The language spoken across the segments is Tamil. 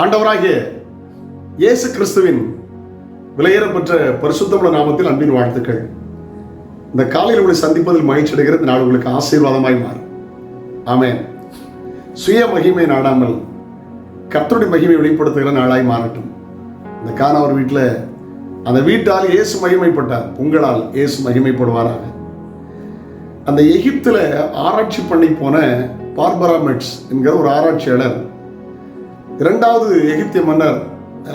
ஆண்டவராகிய இயேசு கிறிஸ்துவின் விலையேறப்பெற்ற பரிசுத்தமுள்ள நாமத்தில் அன்பின் வாழ்த்துக்கள். இந்த காலையில் உங்களை சந்திப்பதில் மகிழ்ச்சி அடைகிறது. நான் நாள் உங்களுக்கு ஆசீர்வாதமாய் மாறும். ஆமே சுய மகிமை நாடாமல் கர்த்தருடைய மகிமை வெளிப்படுத்துகிற நாளாய் மாறட்டும். இந்த காணவர் வீட்டில் அந்த வீட்டால் இயேசு மகிமைப்பட்டார். உங்களால் இயேசு மகிமைப்படுவாராக. அந்த எகிப்தில் ஆராய்ச்சி பண்ணி போன பார்பராமெட்ஸ் என்கிற ஒரு ஆராய்ச்சியாளர் இரண்டாவது எகிப்திய மன்னர்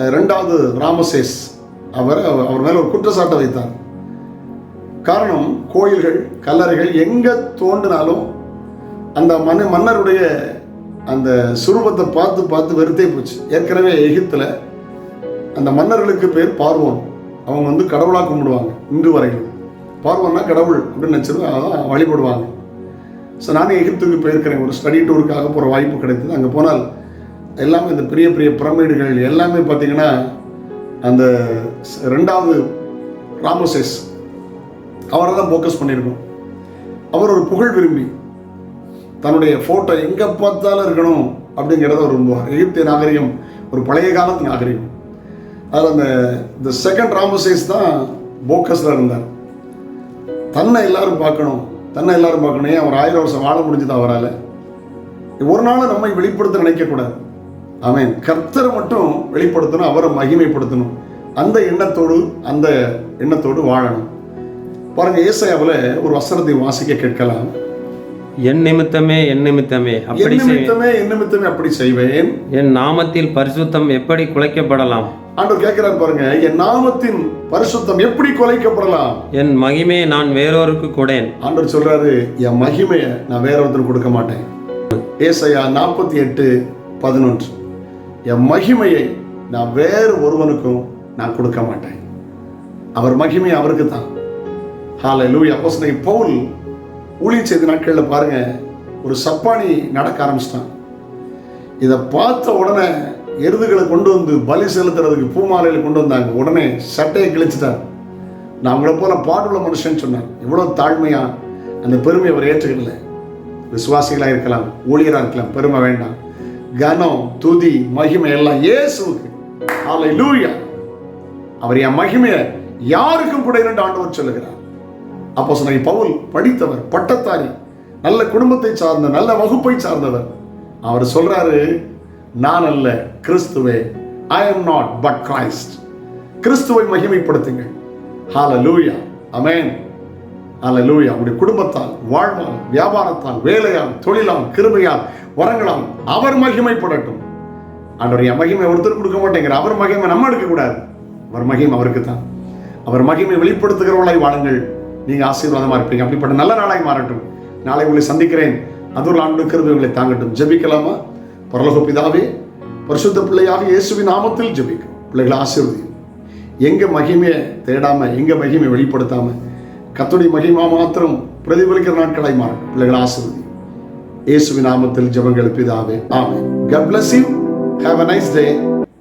இரண்டாவது ராமசேஸ் அவர் அவர் மேல ஒரு குற்றச்சாட்டை வைத்தார். காரணம் கோயில்கள் கல்லறைகள் எங்க தோண்டினாலும் அந்த மன்ன மன்னருடைய அந்த சுரூபத்தை பார்த்து பார்த்து வெறுத்தே போச்சு. ஏற்கனவே எகிப்தில் அந்த மன்னர்களுக்கு பேர் பார்வோன். அவங்க வந்து கடவுளாக கும்பிடுவாங்க இன்று வரைக்கும் பார்வோன்னா கடவுள் அப்படின்னு நினச்சது அதான் வழிபடுவாங்க. ஸோ நானும் எகிப்துக்கு போயிருக்கிறேன். ஒரு ஸ்டடி டூருக்காக போகிற வாய்ப்பு கிடைத்தது. அங்கே போனால் எல்லாமே இந்த பெரிய பெரிய பிரமிடுகள் எல்லாமே பார்த்தீங்கன்னா அந்த ரெண்டாவது ராமசேஸ். அவரை தான் ஃபோக்கஸ் பண்ணியிருக்கோம். அவர் ஒரு புகழ் விரும்பி தன்னுடைய ஃபோட்டோ எங்கே பார்த்தாலும் இருக்கணும் அப்படிங்கிறத அவர் விரும்புவார். எகிப்திய நாகரிகம் ஒரு பழைய காலத்து நாகரிகம். அதில் அந்த இந்த செகண்ட் ராமசேஸ் தான் போக்கஸில் இருந்தார். தன்னை எல்லாரும் பார்க்கணும். தன்னை எல்லாரும் பார்க்கணும். ஏன்? அவர் ஆயிரம் வருஷம் வாழ முடிஞ்சது அவரால். ஒரு நாளும் நம்மை வெளிப்படுத்த நினைக்கக்கூடாது. ஆமென். கர்த்தரை மட்டும் வெளிப்படுத்தணும் அவரை மகிமைப்படுத்தணும். அந்த எண்ணத்தோடு அந்த எண்ணத்தோடு வாழணும். பாருங்க ஏசாயாவில் ஒரு வசனத்தை வாசிக்க கேட்கலாம். என் நிமித்தமே என் நிமித்தமே அப்படி நிமித்தமே என் நிமித்தமே அப்படி செய்வேன். என் நாமத்தில் பரிசுத்தம் எப்படி குலைக்கப்படலாம்? ஆண்டவர் கேட்கிறார் பாருங்க என் நாமத்தின் பரிசுத்தம் எப்படி குலைக்கப்படலாம்? என் மகிமையை நான் வேறொருக்கு கொடேன் ஆண்டவர் சொல்றாரு என் மகிமையை நான் வேற ஒருத்தருக்கு கொடுக்க மாட்டேன். ஏசாயா நாற்பத்தி எட்டு பதினொன்று. என் மகிமையை நான் வேறு ஒருவனுக்கும் நான் கொடுக்க மாட்டேன். அவர் மகிமை அவருக்கு தான் ஹாலை லூய் அப்போஸ் பவுல் ஊழிய செய்த நாட்களில் பாருங்க ஒரு சப்பானி நடக்க ஆரம்பிச்சிட்டான். இதை பார்த்த உடனே எருதுகளை கொண்டு வந்து பலி செலுத்துறதுக்கு பூமாலையில் கொண்டு வந்தாங்க. உடனே சட்டையை கிழிச்சிட்டார். நான் அவங்கள போல பாடுள்ள மனுஷன் சொன்னார். இவ்வளோ தாழ்மையா அந்த பெருமையை அவர் ஏற்றுக்கல விசுவாசிகளாக இருக்கலாம் ஊழியராக இருக்கலாம் பெருமை வேண்டாம். கனம் துதி மகிமை எல்லாம் இயேசுவுக்கு. ஆலை லூயா அவர் என் மகிமையை யாருக்கும் கூட இரண்டு ஆண்டவர் சொல்லுகிறார். அப்போ சொன்ன பவுல் படித்தவர் பட்டத்தாரி நல்ல குடும்பத்தை சார்ந்த நல்ல வகுப்பை சார்ந்தவர். அவர் சொல்றாரு நான் அல்ல கிறிஸ்துவே I am not but Christ கிறிஸ்துவை மகிமைப்படுத்துங்கள். லூயா அமேன் ஹalleluya உங்களுடைய குடும்பத்தால் வாழ்வால் வியாபாரத்தால் வேலையால் தொழிலால் கிருமையால் வரங்களால் அவர் மகிமைப்படட்டும் ஆண்டவர் மகிமை ஒருத்தர் கொடுக்க மாட்டேங்கிற அவர் மகிமை நம்ம எடுக்கக்கூடாது அவர் மகிமை அவருக்கு தான் அவர் மகிமை வெளிப்படுத்துகிறவர்களாய் வாழுங்கள். நீங்கள் ஆசீர்வாதமாக இருப்பீங்க. அப்படிப்பட்ட நல்ல நாளாய் மாறட்டும். நாளை உங்களை சந்திக்கிறேன். அதுவும் ஆண்டு கிருபை உங்களை தாங்கட்டும். ஜெபிக்கலாமா? பரலோக பிதாவே பரிசுத்த பிள்ளையாக இயேசுவின் நாமத்தில் ஜெபிக்கும் பிள்ளைகளை ஆசீர்வதியும் எங்கள் மகிமையை தேடாமல் எங்கள் மகிமையை வெளிப்படுத்தாமல் கத்துடைய மகிமா மாத்திரம் பிரதிபலிக்கிற நாட்களாய் மாறும். பிள்ளைகள் ஆசீர்வதியும் இயேசுவின் நாமத்தில் ஜெபங்கள் பிதாவே ஆமே God bless you have a nice day